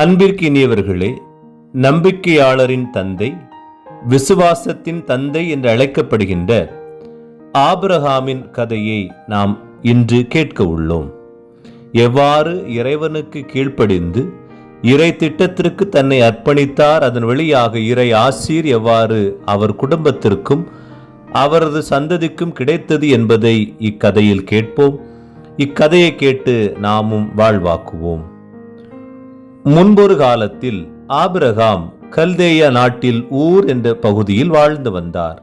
அன்பிற்கினியவர்களே நம்பிக்கையாளரின் தந்தை விசுவாசத்தின் தந்தை என்று அழைக்கப்படுகின்ற ஆபிரகாமின் கதையை நாம் இன்று கேட்க உள்ளோம். எவ்வாறு இறைவனுக்கு கீழ்ப்படிந்து இறை திட்டத்திற்கு தன்னை அர்ப்பணித்தார் அதன் வழியாக இறை ஆசீர் எவ்வாறு அவர் குடும்பத்திற்கும் அவரது சந்ததிக்கும் கிடைத்தது என்பதை இக்கதையில் கேட்போம். இக்கதையை கேட்டு நாமும் வாழ்வாக்குவோம். முன்பொரு காலத்தில் ஆபிரகாம் கல்தேயா நாட்டில் ஊர் என்ற பகுதியில் வாழ்ந்து வந்தார்.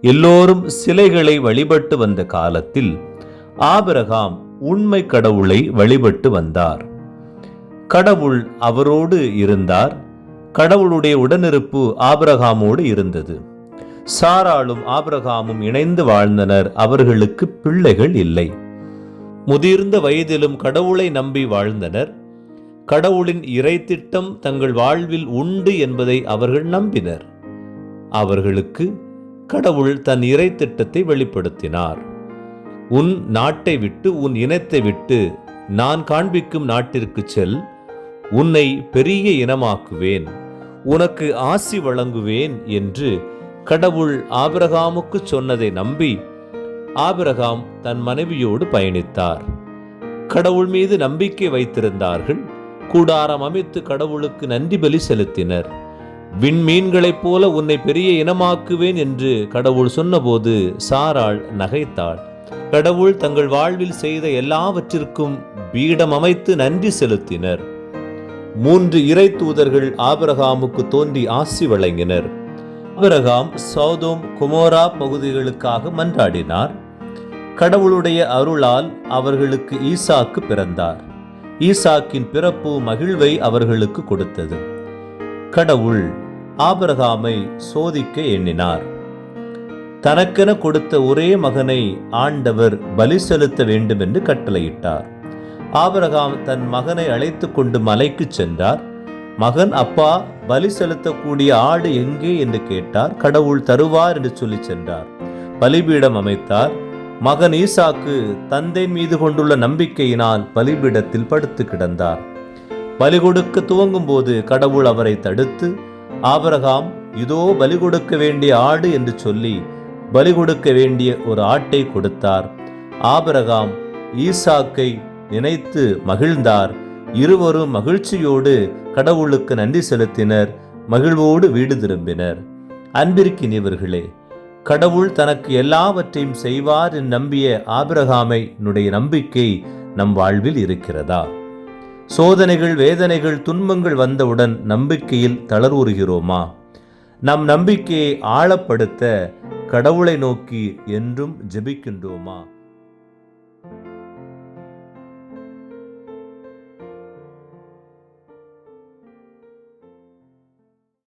எல்லோரும் சிலைகளை வழிபட்டு வந்த காலத்தில் ஆபிரகாம் உண்மை கடவுளை வழிபட்டு வந்தார். கடவுள் அவரோடு இருந்தார். கடவுளுடைய உடனிருப்பு ஆபிரகாமோடு இருந்தது. சாராளும் ஆபிரகாமும் இணைந்து வாழ்ந்தனர். அவர்களுக்கு பிள்ளைகள் இல்லை. முதிர்ந்த வயதிலும் கடவுளை நம்பி வாழ்ந்தனர். கடவுளின் இறைத்திட்டம் தங்கள் வாழ்வில் உண்டு என்பதை அவர்கள் நம்பினர். அவர்களுக்கு கடவுள் தன் இறைத்திட்டத்தை வெளிப்படுத்தினார். உன் நாட்டை விட்டு உன் இனத்தை விட்டு நான் காண்பிக்கும் நாட்டிற்கு செல். உன்னை பெரிய இனமாக்குவேன். உனக்கு ஆசி வழங்குவேன் என்று கடவுள் ஆபிரகாமுக்கு சொன்னதை நம்பி ஆபிரகாம் தன் மனைவியோடு பயணித்தார். கடவுள் மீது நம்பிக்கை வைத்திருந்தார்கள். கூடாரம் அமைத்து கடவுளுக்கு நன்றி பலி செலுத்தினர். விண்மீன்களைப் போல உன்னை பெரிய இனமாக்குவேன் என்று கடவுள் சொன்னபோது சாராள் நகைத்தாள். கடவுள் தங்கள் வாழ்வில் செய்த எல்லாவற்றிற்கும் பீடம் அமைத்து நன்றி செலுத்தினர். மூன்று இறை தூதர்கள் ஆபிரகாமுக்கு தோன்றி ஆசி வழங்கினர். ஆபிரகாம் சௌதோம் குமோரா பகுதிகளுக்காக மன்றாடினார். கடவுளுடைய அருளால் அவர்களுக்கு ஈசாக்கு பிறந்தார். ஈசாக்கின் பிறப்பு மகிழ்வை அவர்களுக்கு கொடுத்தது. கடவுள் ஆபரகாமை சோதிக்க எண்ணினார். தனக்கென கொடுத்த ஒரே மகனை ஆண்டவர் பலி செலுத்த வேண்டும் என்று கட்டளையிட்டார். ஆபரகாம் தன் மகனை அழைத்து கொண்டு மலைக்கு சென்றார். மகன் அப்பா பலி செலுத்தக்கூடிய ஆடு எங்கே? என்று கேட்டார். கடவுள் தருவார் என்று சொல்லி சென்றார். பலிபீடம் அமைத்தார். மகன் ஈசாக்கு தந்தை மீது கொண்டுள்ள நம்பிக்கையினால் பலிபீடத்தில் படுத்து கிடந்தார். பலி கொடுக்க துவங்கும் போது கடவுள் அவரை தடுத்து ஆபரகாம் இதோ பலி கொடுக்க வேண்டிய ஆடு என்று சொல்லி பலி கொடுக்க வேண்டிய ஒரு ஆட்டை கொடுத்தார். ஆபரகாம் ஈசாக்கை நினைத்து மகிழ்ந்தார். இருவரும் மகிழ்ச்சியோடு கடவுளுக்கு நன்றி செலுத்தினர். மகிழ்வோடு வீடு திரும்பினர். அன்பிற்கினியவர்களே கடவுள் தனக்கு எல்லாவற்றையும் செய்வார் என்று நம்பிய ஆபிரகாமை நம்பிக்கை நம் வாழ்வில் இருக்கிறதா? சோதனைகள் வேதனைகள் துன்பங்கள் வந்தவுடன் நம்பிக்கையில் தளர்வுறுகிறோமா நம் நம்பிக்கையை ஆழப்படுத்த கடவுளை நோக்கி என்றும் ஜெபிக்கின்றோமா?